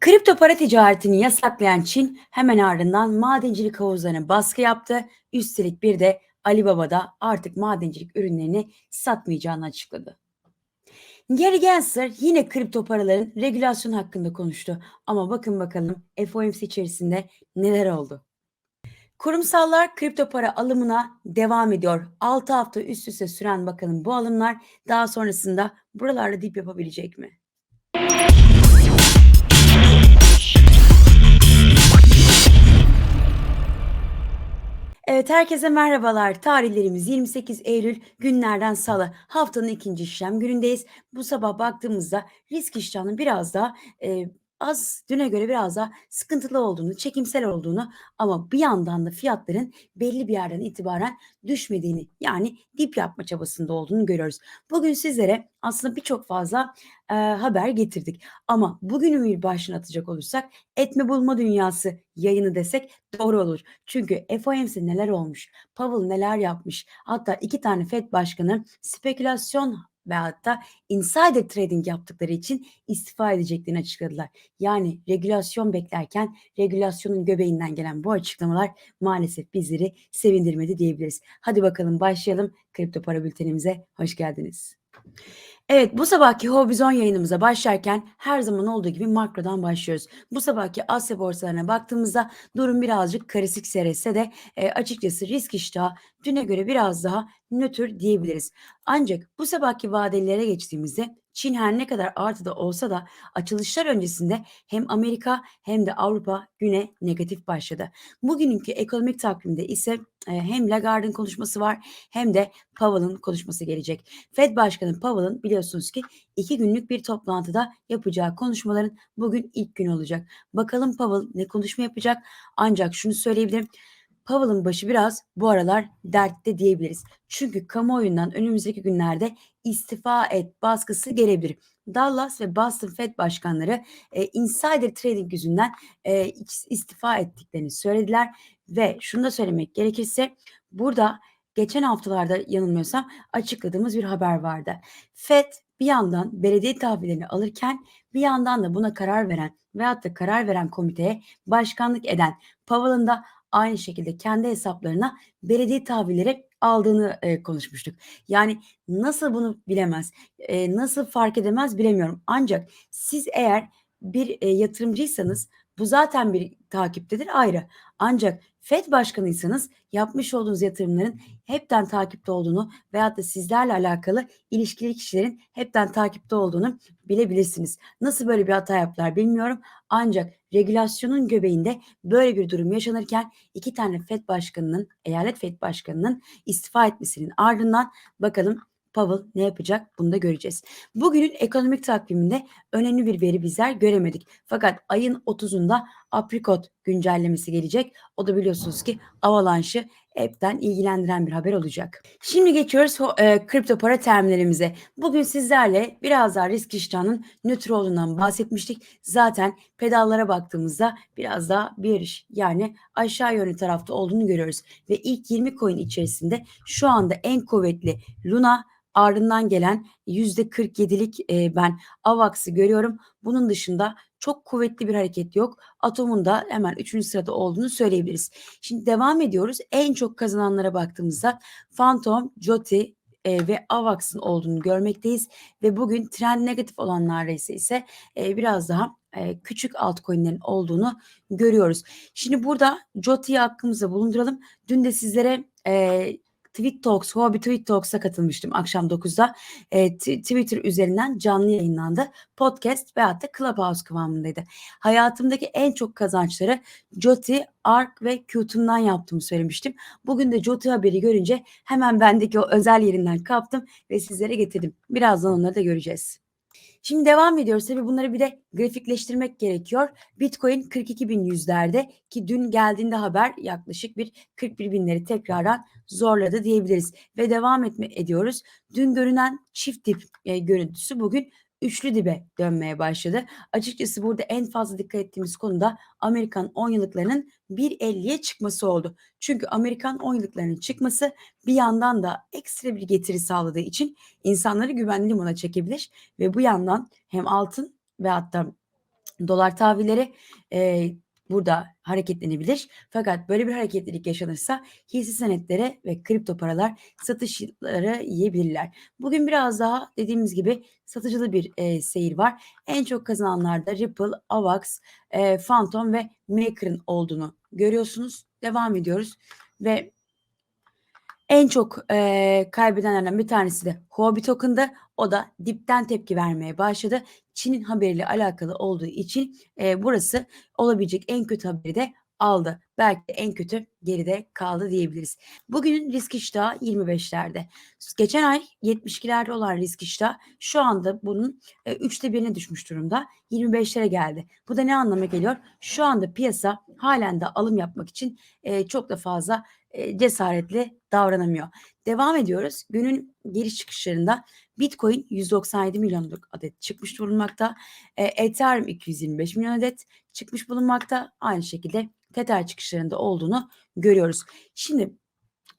Kripto para ticaretini yasaklayan Çin hemen ardından madencilik havuzlarına baskı yaptı. Üstelik bir de Alibaba'da artık madencilik ürünlerini satmayacağını açıkladı. Gary Gensler yine kripto paraların regülasyon hakkında konuştu. Ama bakın bakalım FOMC içerisinde neler oldu. Kurumsallar kripto para alımına devam ediyor. 6 hafta üst üste süren bakalım bu alımlar daha sonrasında buralarda dip yapabilecek mi? Evet herkese merhabalar. Tarihlerimiz 28 Eylül günlerden salı. Haftanın ikinci işlem günündeyiz. Bu sabah baktığımızda risk iştahının biraz daha e, az düne göre biraz daha sıkıntılı olduğunu, çekimsel olduğunu ama bir yandan da fiyatların belli bir yerden itibaren düşmediğini yani dip yapma çabasında olduğunu görüyoruz. Bugün sizlere aslında birçok fazla e, haber getirdik. Ama bugünün bir başına atacak olursak etme bulma dünyası yayını desek doğru olur. Çünkü FOMC neler olmuş, Powell neler yapmış, hatta iki tane FED başkanı spekülasyon ve hatta insider trading yaptıkları için istifa edeceklerini açıkladılar. Yani regülasyon beklerken regülasyonun göbeğinden gelen bu açıklamalar maalesef bizleri sevindirmedi diyebiliriz. Hadi bakalım başlayalım kripto para bültenimize. Hoş geldiniz. Evet bu sabahki Hobizon yayınımıza başlarken her zaman olduğu gibi makrodan başlıyoruz. Bu sabahki Asya borsalarına baktığımızda durum birazcık karışık seyretse de e, açıkçası risk iştahı düne göre biraz daha nötr diyebiliriz. Ancak bu sabahki vadelilere geçtiğimizde Çin her ne kadar artıda olsa da açılışlar öncesinde hem Amerika hem de Avrupa güne negatif başladı. Bugünkü ekonomik takvimde ise e, hem Lagarde'ın konuşması var hem de Powell'ın konuşması gelecek. Fed Başkanı Powell'ın biliyorsunuz ki iki günlük bir toplantıda yapacağı konuşmaların bugün ilk gün olacak. Bakalım Powell ne konuşma yapacak ancak şunu söyleyebilirim. Powell'ın başı biraz bu aralar dertte diyebiliriz. Çünkü kamuoyundan önümüzdeki günlerde istifa et baskısı gelebilir. Dallas ve Boston Fed başkanları e, insider trading yüzünden e, istifa ettiklerini söylediler ve şunu da söylemek gerekirse burada geçen haftalarda yanılmıyorsam açıkladığımız bir haber vardı. Fed bir yandan belediye tahvillerini alırken bir yandan da buna karar veren veyahut da karar veren komiteye başkanlık eden Powell'ın da aynı şekilde kendi hesaplarına belediye tahvilleri aldığını e, konuşmuştuk. Yani nasıl bunu bilemez, e, nasıl fark edemez bilemiyorum. Ancak siz eğer bir e, yatırımcıysanız bu zaten bir takiptedir ayrı. Ancak FED başkanıysanız yapmış olduğunuz yatırımların hepten takipte olduğunu veyahut da sizlerle alakalı ilişkili kişilerin hepten takipte olduğunu bilebilirsiniz. Nasıl böyle bir hata yaptılar bilmiyorum. Ancak regülasyonun göbeğinde böyle bir durum yaşanırken iki tane FED başkanının, eyalet FED başkanının istifa etmesinin ardından bakalım Powell ne yapacak bunu da göreceğiz. Bugünün ekonomik takviminde önemli bir veri bizler göremedik. Fakat ayın 30'unda aprikot güncellemesi gelecek. O da biliyorsunuz ki Avalanche'ı hepten ilgilendiren bir haber olacak. Şimdi geçiyoruz e, kripto para terimlerimize. Bugün sizlerle biraz daha risk iştahının nötr olduğundan bahsetmiştik. Zaten pedallara baktığımızda biraz daha bir iş yani aşağı yönlü tarafta olduğunu görüyoruz. Ve ilk 20 coin içerisinde şu anda en kuvvetli Luna, ardından gelen %47'lik e, ben AVAX'ı görüyorum. Bunun dışında çok kuvvetli bir hareket yok. Atom'un da hemen 3. sırada olduğunu söyleyebiliriz. Şimdi devam ediyoruz. En çok kazananlara baktığımızda Phantom, Joti, e, ve AVAX'ın olduğunu görmekteyiz ve bugün trend negatif olanlarda ise ise e, biraz daha e, küçük altcoin'lerin olduğunu görüyoruz. Şimdi burada Joti'yi hakkımızda bulunduralım. Dün de sizlere e, Tweet Talks, Huawei Tweet Talks'a katılmıştım akşam 9'da. E, Twitter üzerinden canlı yayınlandı. Podcast veyahut da Clubhouse kıvamındaydı. Hayatımdaki en çok kazançları Joti, Ark ve Qtum'dan yaptığımı söylemiştim. Bugün de Joti haberi görünce hemen bendeki o özel yerinden kaptım ve sizlere getirdim. Birazdan onları da göreceğiz. Şimdi devam ediyoruz. Tabii bunları bir de grafikleştirmek gerekiyor. Bitcoin 42 bin yüzlerde ki dün geldiğinde haber yaklaşık bir 41 binleri tekrardan zorladı diyebiliriz. Ve devam etme ediyoruz. Dün görünen çift dip e, görüntüsü bugün üçlü dibe dönmeye başladı. Açıkçası burada en fazla dikkat ettiğimiz konu da Amerikan 10 yıllıklarının 1.50'ye çıkması oldu. Çünkü Amerikan 10 yıllıklarının çıkması bir yandan da ekstra bir getiri sağladığı için insanları güvenli limana çekebilir ve bu yandan hem altın ve hatta dolar tahvilleri e, burada hareketlenebilir. Fakat böyle bir hareketlilik yaşanırsa hisse senetlere ve kripto paralar satışları yiyebilirler. Bugün biraz daha dediğimiz gibi satıcılı bir e, seyir var. En çok kazananlarda Ripple, Avax, e, Phantom ve Maker'ın olduğunu görüyorsunuz. Devam ediyoruz ve en çok e, kaybedenlerden bir tanesi de Huobi Token'da. O da dipten tepki vermeye başladı. Çin'in haberiyle alakalı olduğu için e, burası olabilecek en kötü haberi de aldı. Belki de en kötü geride kaldı diyebiliriz. Bugünün risk iştahı 25'lerde. Geçen ay 72'lerde olan risk iştahı şu anda bunun e, 3'te birine düşmüş durumda. 25'lere geldi. Bu da ne anlama geliyor? Şu anda piyasa halen de alım yapmak için e, çok da fazla e, cesaretli davranamıyor. Devam ediyoruz. Günün giriş çıkışlarında Bitcoin 197 milyonluk adet çıkmış bulunmakta. E, Ethereum 225 milyon adet çıkmış bulunmakta. Aynı şekilde Tether çıkışlarında olduğunu görüyoruz. Şimdi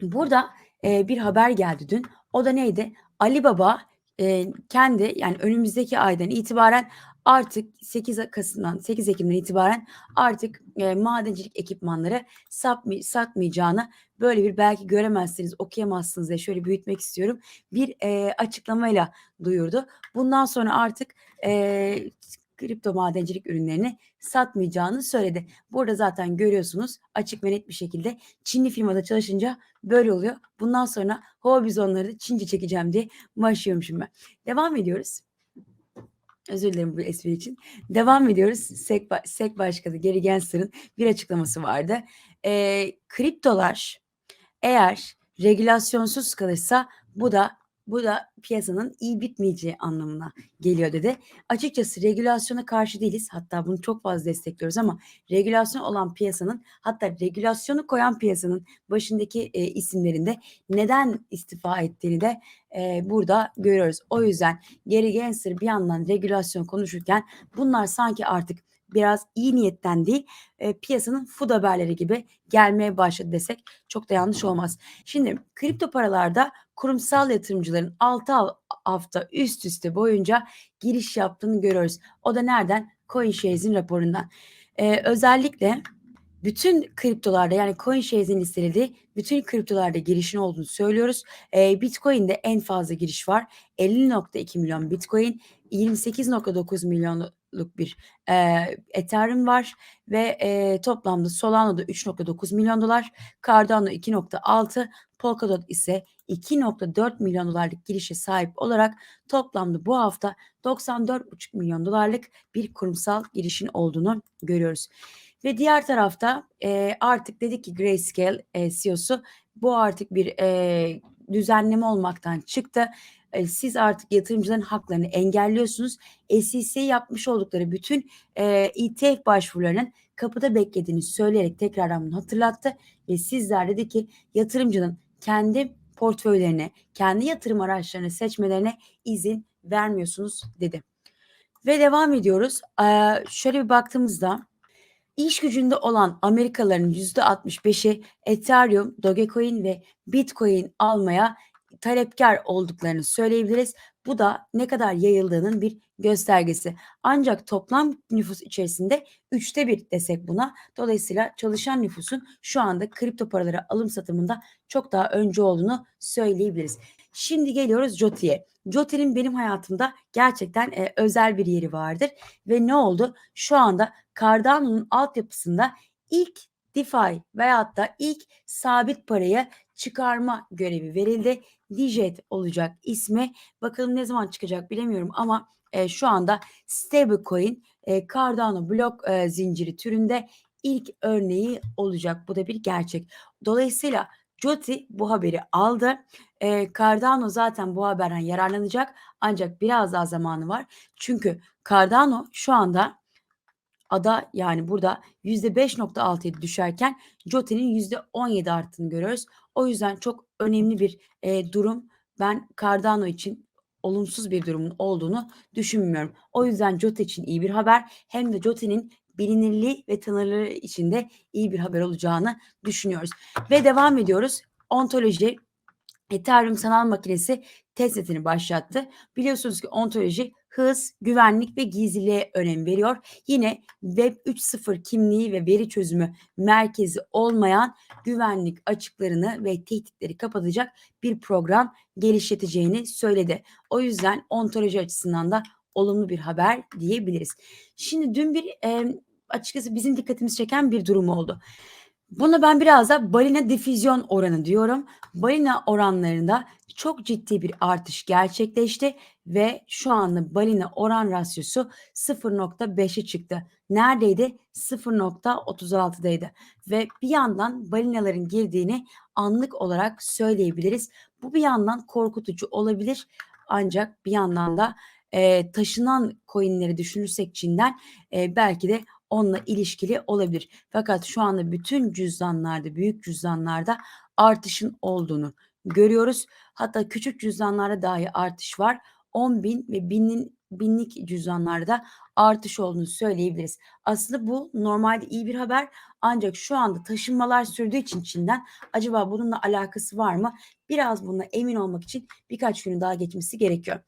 burada e, bir haber geldi dün. O da neydi? Alibaba e, kendi yani önümüzdeki aydan itibaren artık 8 Kasım'dan 8 Ekim'den itibaren artık e, madencilik ekipmanları satmay satmayacağını böyle bir belki göremezsiniz okuyamazsınız diye şöyle büyütmek istiyorum bir e, açıklamayla duyurdu. Bundan sonra artık e, kripto madencilik ürünlerini satmayacağını söyledi. Burada zaten görüyorsunuz açık ve net bir şekilde Çinli firmada çalışınca böyle oluyor. Bundan sonra hava bizonları da Çince çekeceğim diye başlıyormuşum ben. Devam ediyoruz. Özür dilerim bu espri için. Devam ediyoruz. SEC, SEC Başkanı Gary Gensler'ın bir açıklaması vardı. E, kriptolar eğer regülasyonsuz kalırsa bu da bu da piyasanın iyi bitmeyeceği anlamına geliyor dedi. Açıkçası regülasyona karşı değiliz. Hatta bunu çok fazla destekliyoruz ama regülasyon olan piyasanın hatta regülasyonu koyan piyasanın başındaki e, isimlerinde neden istifa ettiğini de e, burada görüyoruz. O yüzden Gary Gensler bir yandan regülasyon konuşurken bunlar sanki artık biraz iyi niyetten değil e, piyasanın food haberleri gibi gelmeye başladı desek çok da yanlış olmaz. Şimdi kripto paralarda kurumsal yatırımcıların 6 hafta üst üste boyunca giriş yaptığını görüyoruz. O da nereden? CoinShares'in raporundan. Ee, özellikle bütün kriptolarda yani CoinShares'in listelediği bütün kriptolarda girişin olduğunu söylüyoruz. Ee, Bitcoin'de en fazla giriş var. 50.2 milyon Bitcoin, 28.9 milyonluk bir e, Ethereum var ve e, toplamda Solano'da 3.9 milyon dolar, Cardano 2.6, Polkadot ise 2.4 milyon dolarlık girişe sahip olarak toplamda bu hafta 94,5 milyon dolarlık bir kurumsal girişin olduğunu görüyoruz. Ve diğer tarafta e, artık dedik ki Grayscale e, CEO'su bu artık bir e, düzenleme olmaktan çıktı. E, siz artık yatırımcıların haklarını engelliyorsunuz. SEC yapmış oldukları bütün e, ETF başvurularının kapıda beklediğini söyleyerek tekrardan bunu hatırlattı. Ve sizler dedi ki yatırımcının kendi portföylerine, kendi yatırım araçlarını seçmelerine izin vermiyorsunuz dedi. Ve devam ediyoruz. Ee, şöyle bir baktığımızda iş gücünde olan Amerikalıların %65'i Ethereum, Dogecoin ve Bitcoin almaya talepkar olduklarını söyleyebiliriz. Bu da ne kadar yayıldığının bir göstergesi. Ancak toplam nüfus içerisinde üçte bir desek buna. Dolayısıyla çalışan nüfusun şu anda kripto paraları alım satımında çok daha önce olduğunu söyleyebiliriz. Şimdi geliyoruz Joti'ye. Joti'nin benim hayatımda gerçekten e, özel bir yeri vardır. Ve ne oldu? Şu anda Cardano'nun altyapısında ilk DeFi veyahut da ilk sabit parayı çıkarma görevi verildi. Dijet olacak ismi. Bakalım ne zaman çıkacak bilemiyorum ama e, şu anda stablecoin e, Cardano blok e, zinciri türünde ilk örneği olacak. Bu da bir gerçek. Dolayısıyla Joti bu haberi aldı. E, Cardano zaten bu haberden yararlanacak ancak biraz daha zamanı var. Çünkü Cardano şu anda ada yani burada %5.6'ya düşerken Joti'nin %17 arttığını görüyoruz. O yüzden çok önemli bir e, durum. Ben Cardano için olumsuz bir durumun olduğunu düşünmüyorum. O yüzden Joti için iyi bir haber. Hem de Joti'nin bilinirliği ve tanırlığı için de iyi bir haber olacağını düşünüyoruz. Ve devam ediyoruz. Ontoloji Ethereum sanal makinesi testnetini başlattı. Biliyorsunuz ki ontoloji hız, güvenlik ve gizliliğe önem veriyor. Yine Web 3.0 kimliği ve veri çözümü merkezi olmayan güvenlik açıklarını ve tehditleri kapatacak bir program geliştireceğini söyledi. O yüzden ontoloji açısından da olumlu bir haber diyebiliriz. Şimdi dün bir e, açıkçası bizim dikkatimizi çeken bir durum oldu. Buna ben biraz da balina difüzyon oranı diyorum. Balina oranlarında çok ciddi bir artış gerçekleşti ve şu anda balina oran rasyosu 0.5'e çıktı. Neredeydi? 0.36'daydı ve bir yandan balinaların girdiğini anlık olarak söyleyebiliriz. Bu bir yandan korkutucu olabilir ancak bir yandan da e, taşınan coinleri düşünürsek Çin'den e, belki de onunla ilişkili olabilir. Fakat şu anda bütün cüzdanlarda, büyük cüzdanlarda artışın olduğunu görüyoruz. Hatta küçük cüzdanlarda dahi artış var. 10 bin ve binin, binlik cüzdanlarda artış olduğunu söyleyebiliriz. Aslında bu normalde iyi bir haber ancak şu anda taşınmalar sürdüğü için Çin'den acaba bununla alakası var mı? Biraz buna emin olmak için birkaç gün daha geçmesi gerekiyor.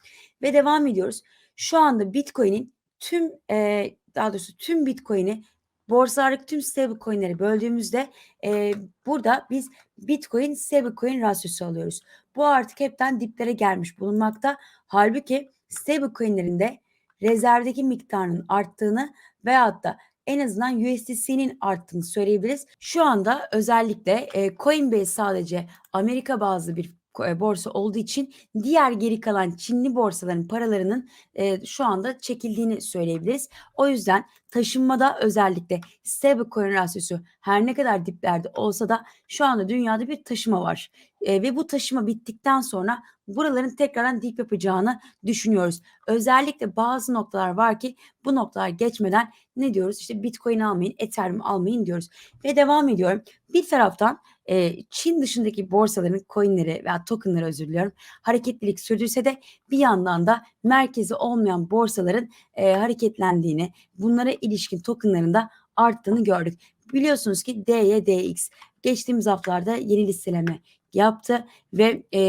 Ve devam ediyoruz. Şu anda Bitcoin'in tüm e, daha doğrusu tüm Bitcoin'i borsalardaki tüm stablecoin'leri böldüğümüzde e, burada biz Bitcoin stablecoin rasyosu alıyoruz. Bu artık hepten diplere gelmiş bulunmakta. Halbuki stablecoin'lerin de rezervdeki miktarının arttığını veyahut da en azından USDC'nin arttığını söyleyebiliriz. Şu anda özellikle e, Coinbase sadece Amerika bazlı bir borsa olduğu için diğer geri kalan Çinli borsaların paralarının e, şu anda çekildiğini söyleyebiliriz. O yüzden taşınmada özellikle stablecoin rasyosu her ne kadar diplerde olsa da şu anda dünyada bir taşıma var. E, ve bu taşıma bittikten sonra buraların tekrardan dip yapacağını düşünüyoruz. Özellikle bazı noktalar var ki bu noktalar geçmeden ne diyoruz? İşte Bitcoin almayın, Ethereum almayın diyoruz. Ve devam ediyorum. Bir taraftan e, Çin dışındaki borsaların coinleri veya tokenları özür diliyorum hareketlilik sürdürse de bir yandan da merkezi olmayan borsaların e, hareketlendiğini, bunlara ilişkin tokenlarında arttığını gördük. Biliyorsunuz ki DYDX geçtiğimiz haftalarda yeni listeleme yaptı ve e,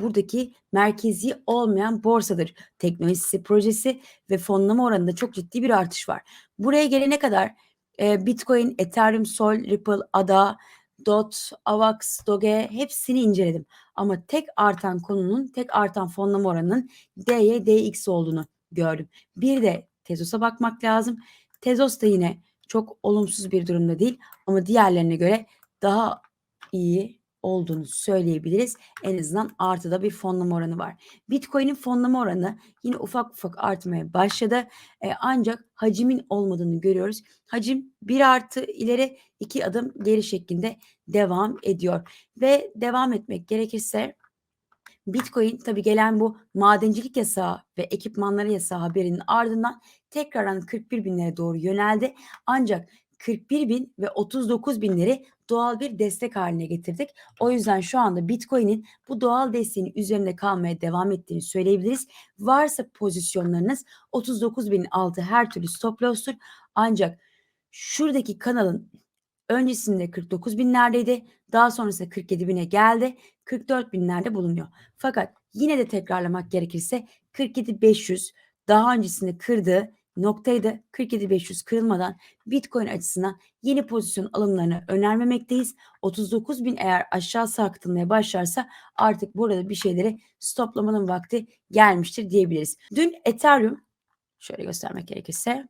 buradaki merkezi olmayan borsadır. Teknolojisi, projesi ve fonlama oranında çok ciddi bir artış var. Buraya gelene kadar e, Bitcoin, Ethereum, Sol, Ripple, ADA, DOT, AVAX, Doge hepsini inceledim. Ama tek artan konunun, tek artan fonlama oranının D'ye DX olduğunu gördüm. Bir de Tezos'a bakmak lazım. Tezos da yine çok olumsuz bir durumda değil ama diğerlerine göre daha iyi olduğunu söyleyebiliriz. En azından artıda bir fonlama oranı var. Bitcoin'in fonlama oranı yine ufak ufak artmaya başladı. E, ancak hacimin olmadığını görüyoruz. Hacim bir artı ileri iki adım geri şeklinde devam ediyor. Ve devam etmek gerekirse Bitcoin tabi gelen bu madencilik yasağı ve ekipmanları yasağı haberinin ardından tekrardan 41 binlere doğru yöneldi. Ancak 41 bin ve 39 binleri doğal bir destek haline getirdik. O yüzden şu anda Bitcoin'in bu doğal desteğin üzerinde kalmaya devam ettiğini söyleyebiliriz. Varsa pozisyonlarınız 39 bin altı her türlü stop loss'tur. Ancak şuradaki kanalın öncesinde 49 binlerdeydi. Daha sonrasında 47 bine geldi. 44 binlerde bulunuyor. Fakat yine de tekrarlamak gerekirse 47 500 daha öncesinde kırdığı noktayı da 47.500 kırılmadan Bitcoin açısından yeni pozisyon alımlarını önermemekteyiz. 39 bin eğer aşağı sarkıtılmaya başlarsa artık burada bir şeyleri stoplamanın vakti gelmiştir diyebiliriz. Dün Ethereum şöyle göstermek gerekirse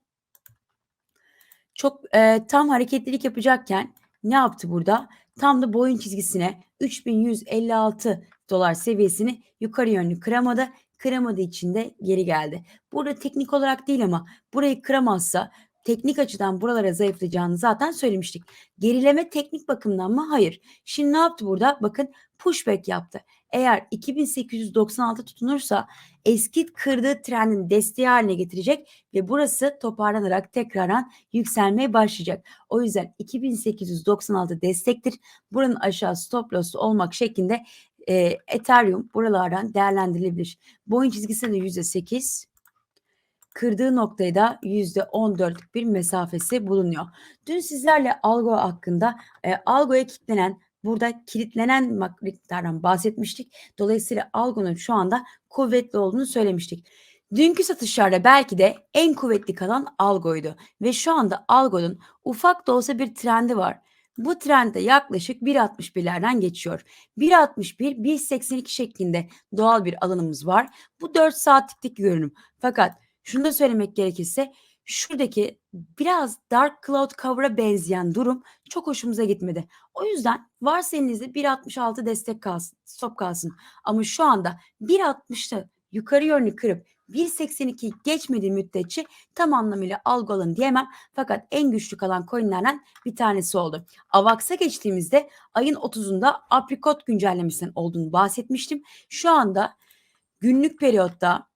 çok e, tam hareketlilik yapacakken ne yaptı burada? Tam da boyun çizgisine 3156 dolar seviyesini yukarı yönlü kıramadı kıramadığı için de geri geldi. Burada teknik olarak değil ama burayı kıramazsa teknik açıdan buralara zayıflayacağını zaten söylemiştik. Gerileme teknik bakımdan mı? Hayır. Şimdi ne yaptı burada? Bakın pushback yaptı. Eğer 2896 tutunursa eski kırdığı trendin desteği haline getirecek ve burası toparlanarak tekrardan yükselmeye başlayacak. O yüzden 2896 destektir. Buranın aşağı stop loss olmak şeklinde e, Ethereum buralardan değerlendirilebilir. Boyun çizgisi de %8. Kırdığı noktaya da %14'lük bir mesafesi bulunuyor. Dün sizlerle Algo hakkında e, Algo'ya kilitlenen burada kilitlenen miktardan bahsetmiştik. Dolayısıyla Algo'nun şu anda kuvvetli olduğunu söylemiştik. Dünkü satışlarda belki de en kuvvetli kalan Algo'ydu ve şu anda Algo'nun ufak da olsa bir trendi var. Bu trend de yaklaşık 1.61'lerden geçiyor. 1.61, 1.82 şeklinde doğal bir alanımız var. Bu 4 saatlik görünüm. Fakat şunu da söylemek gerekirse şuradaki biraz dark cloud cover'a benzeyen durum çok hoşumuza gitmedi. O yüzden varsa elinizde 1.66 destek kalsın, stop kalsın. Ama şu anda 1.60'ı yukarı yönlü kırıp 1.82 geçmediği müddetçe tam anlamıyla algı alın diyemem. Fakat en güçlü kalan coinlerden bir tanesi oldu. AVAX'a geçtiğimizde ayın 30'unda aprikot güncellemesinden olduğunu bahsetmiştim. Şu anda günlük periyotta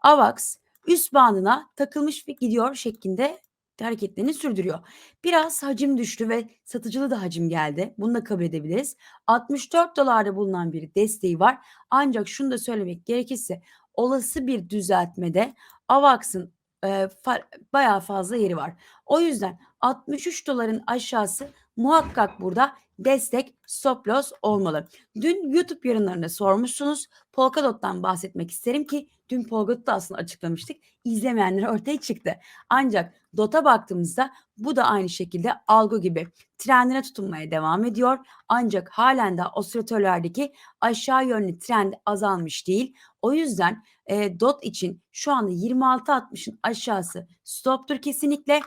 AVAX üst bandına takılmış ve gidiyor şeklinde hareketlerini sürdürüyor. Biraz hacim düştü ve satıcılı da hacim geldi. Bunu da kabul edebiliriz. 64 dolarda bulunan bir desteği var. Ancak şunu da söylemek gerekirse olası bir düzeltmede AVAX'ın e, fa- bayağı fazla yeri var. O yüzden 63 doların aşağısı muhakkak burada destek stop loss olmalı. Dün YouTube yayınlarında sormuşsunuz. Polkadot'tan bahsetmek isterim ki dün Polkadot'ta aslında açıklamıştık. İzlemeyenler ortaya çıktı. Ancak DOT'a baktığımızda bu da aynı şekilde algo gibi trendine tutunmaya devam ediyor. Ancak halen de osilatörlerdeki aşağı yönlü trend azalmış değil. O yüzden e, DOT için şu anda 26.60'ın aşağısı stoptur kesinlikle.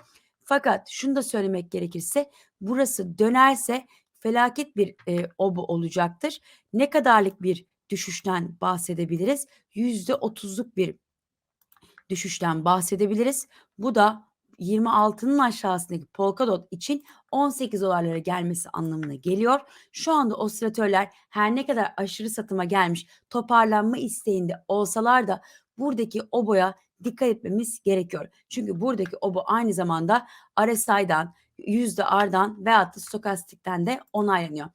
Fakat şunu da söylemek gerekirse burası dönerse felaket bir e, obu olacaktır. Ne kadarlık bir düşüşten bahsedebiliriz? %30'luk bir düşüşten bahsedebiliriz. Bu da 26'nın aşağısındaki Polkadot için 18 dolarlara gelmesi anlamına geliyor. Şu anda osilatörler her ne kadar aşırı satıma gelmiş toparlanma isteğinde olsalar da buradaki oboya dikkat etmemiz gerekiyor. Çünkü buradaki obo aynı zamanda RSI'dan, %R'dan veyahut da stokastikten de onaylanıyor.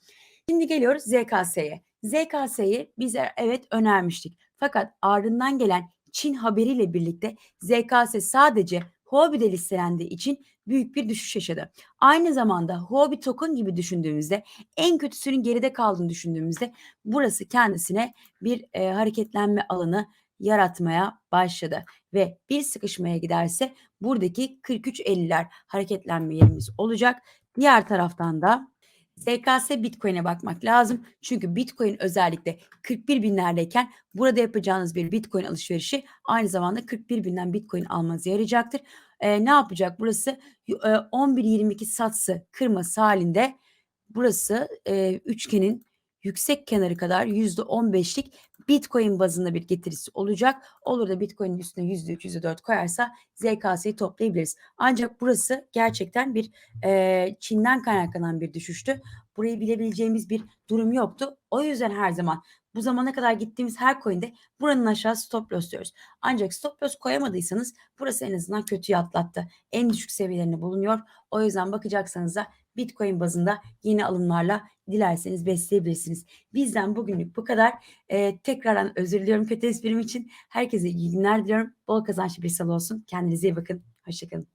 Şimdi geliyoruz ZKS'ye. ZKS'yi bize evet önermiştik. Fakat ardından gelen Çin haberiyle birlikte ZKS sadece Huobi'de listelendiği için büyük bir düşüş yaşadı. Aynı zamanda Huobi token gibi düşündüğümüzde en kötüsünün geride kaldığını düşündüğümüzde burası kendisine bir e, hareketlenme alanı yaratmaya başladı ve bir sıkışmaya giderse buradaki 43.50'ler hareketlenme yerimiz olacak. Diğer taraftan da ZKS Bitcoin'e bakmak lazım. Çünkü Bitcoin özellikle 41 binlerdeyken burada yapacağınız bir Bitcoin alışverişi aynı zamanda 41 binden Bitcoin almanıza yarayacaktır. Ee, ne yapacak? Burası e, 11.22 satsı kırması halinde burası e, üçgenin yüksek kenarı kadar %15'lik Bitcoin bazında bir getirisi olacak. Olur da Bitcoin'in üstüne %3, %4 koyarsa ZKS'yi toplayabiliriz. Ancak burası gerçekten bir e, Çin'den kaynaklanan bir düşüştü. Burayı bilebileceğimiz bir durum yoktu. O yüzden her zaman bu zamana kadar gittiğimiz her coin'de buranın aşağı stop loss diyoruz. Ancak stop loss koyamadıysanız burası en azından kötüyü atlattı. En düşük seviyelerinde bulunuyor. O yüzden bakacaksanız da Bitcoin bazında yeni alımlarla dilerseniz besleyebilirsiniz. Bizden bugünlük bu kadar. Ee, tekrardan özür diliyorum kötü esprim için. Herkese iyi günler diliyorum. Bol kazançlı bir sal olsun. Kendinize iyi bakın. Hoşçakalın.